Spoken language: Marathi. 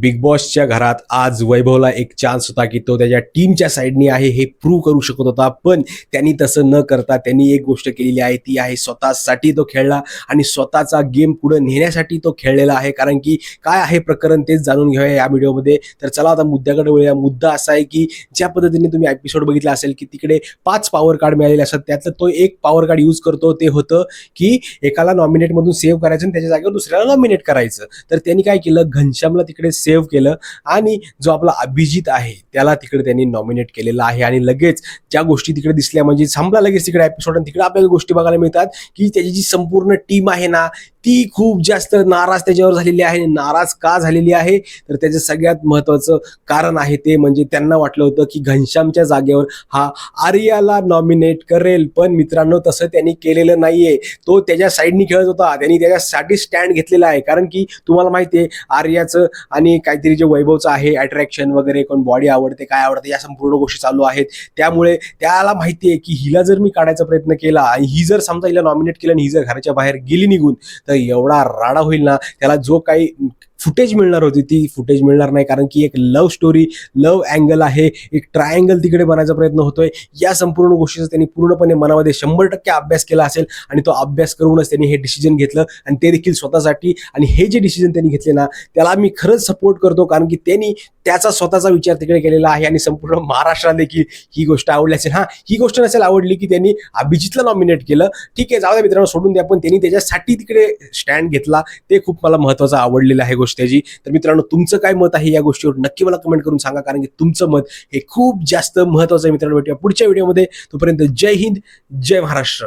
बिग बॉसच्या घरात आज वैभवला एक चान्स होता की तो त्याच्या टीमच्या साईडनी आहे हे प्रूव्ह करू शकत होता. पण त्यांनी तसं न करता त्यांनी एक गोष्ट केलेली आहे ती आहे स्वतःसाठी तो खेळला आणि स्वतःचा गेम पुढे नेण्यासाठी तो खेळलेला आहे. कारण की काय आहे प्रकरण तेच जाणून घेऊया या व्हिडिओमध्ये तर चला आता मुद्द्याकडे वळूया. मुद्दा असा आहे की ज्या पद्धतीने तुम्ही एपिसोड बघितला असेल की तिकडे पाच पॉवर कार्ड मिळालेले असतात त्यातलं तो एक पॉवर कार्ड यूज करतो. ते होतं की एकाला नॉमिनेटमधून सेव्ह करायचं आणि त्याच्या जागेवर दुसऱ्याला नॉमिनेट करायचं. तर त्यांनी काय केलं? घनश्यामला तिकडे सेव्ह केलं. आणि जो आपला अभिजित आहे त्याला तिकडे त्यांनी नॉमिनेट केलेला आहे. आणि लगेच ज्या गोष्टी तिकडे दिसल्या. म्हणजे संपला लगेच तिकडे एपिसोड आणि तिकडे आपल्याला गोष्टी बघायला मिळतात की त्याची जी संपूर्ण टीम आहे ना ती खूप जास्त नाराज त्याच्यावर झालेली आहे. नाराज का झालेली आहे? तर त्याचं सगळ्यात महत्वाचं कारण आहे ते म्हणजे त्यांना वाटलं होतं की घनश्यामच्या जागेवर हा आर्याला नॉमिनेट करेल. पण मित्रांनो तसं त्यांनी केलेलं नाहीये. तो त्याच्या साईडनी खेळत होता. त्यांनी त्याच्यासाठी स्टँड घेतलेला आहे. कारण की तुम्हाला माहिती आहे आर्याचं आणि काहीतरी जे वैभवचं आहे अट्रॅक्शन वगैरे कोण बॉडी आवडते काय आवडते या संपूर्ण गोष्टी चालू आहेत. त्यामुळे त्याला माहिती आहे की हिला जर मी काढायचा प्रयत्न केला आणि ही जर समजा हिला नॉमिनेट केलं आणि ही जर घराच्या बाहेर गेली निघून तर एवढा राडा होईल ना त्याला जो काही फुटेज मिळणार होती ती फुटेज मिळणार नाही कारण की एक लव्ह स्टोरी लव्ह अँगल आहे एक ट्रायंगल तिकडे बनायचा प्रयत्न होतोय. या संपूर्ण गोष्टीचा त्यांनी पूर्णपणे मनामध्ये शंभर टक्के अभ्यास केला असेल आणि तो अभ्यास करूनच त्यांनी हे डिसिजन घेतलं आणि ते देखील स्वतःसाठी आणि हे जे डिसिजन त्यांनी घेतले ना त्याला मी खरंच सपोर्ट करतो कारण की त्यांनी त्याचा स्वतःचा विचार तिकडे केलेला आहे आणि संपूर्ण महाराष्ट्राला देखील ही गोष्ट आवडली असेल. हा ही गोष्ट नसेल आवडली की त्यांनी अभिजितला नॉमिनेट केलं. ठीक आहे जाऊ द्या मित्रांनो सोडून द्या पण त्यांनी त्याच्यासाठी तिकडे स्टँड घेतला. ते खूप मला महत्वाचं आवडलेलं आहे गोष्ट. त्याची तर मित्रांनो तुमचं काय मत आहे या गोष्टीवर नक्की मला कमेंट करून सांगा कारण की तुमचं मत हे खूप जास्त महत्वाचं आहे मित्रांनो. भेटूया पुढच्या व्हिडिओमध्ये तोपर्यंत जय हिंद जय महाराष्ट्र.